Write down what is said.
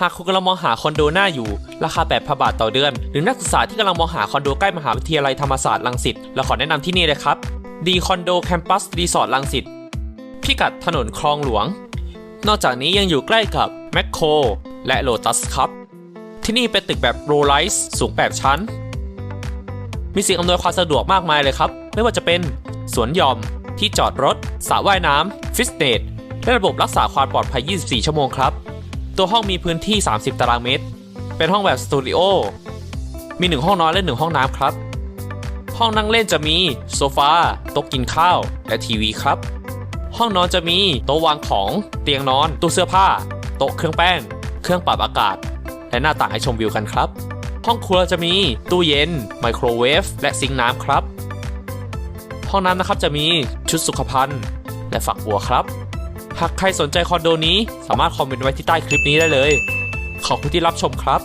หากคุณกำลังมองหาคอนโดหน้าอยู่ ราคา8พันบาทต่อเดือน หรือนักศึกษาที่กำลังมองหาคอนโดใกล้มหาวิทยาลัยธรรมศาสตร์รังสิตเราขอแนะนำที่นี่เลยครับดีคอนโดแคมปัสรีสอร์ทรังสิตพิกัดถนนคลองหลวง นอกจากนี้ยังอยู่ใกล้กับแมคโครและโลตัสครับ ที่นี่เป็นตึกแบบโรไลส์สูง 8 ชั้น มีสิ่งอำนวยความสะดวกมากมายเลยครับ ไม่ว่าจะเป็นสวนหย่อม ที่จอดรถสระว่ายน้ำฟิตเนสและระบบรักษาความปลอดภัย 24 ชั่วโมงครับ ตัวห้องมีพื้นที่ 30 ตารางเมตร เป็นห้องแบบสตูดิโอ มี1ห้องนอนและ1ห้องน้ำครับ ห้องนั่งเล่นจะมีโซฟา โต๊ะกินข้าว และทีวีครับ ห้องนอนจะมีโต๊ะวางของ เตียงนอน ตู้เสื้อผ้า โต๊ะเครื่องแป้ง เครื่องปรับอากาศ และหน้าต่างให้ชมวิวกันครับ ห้องครัวจะมีตู้เย็น ไมโครเวฟ และซิงค์น้ำครับ ห้องน้ำนะครับจะมีชุดสุขภัณฑ์ และฝักบัวครับากใครสนใจคอนโดนี้ สามารถคอมเมนต์ไว้ที่ใต้คลิปนี้ได้เลย ขอบคุณที่รับชมครับ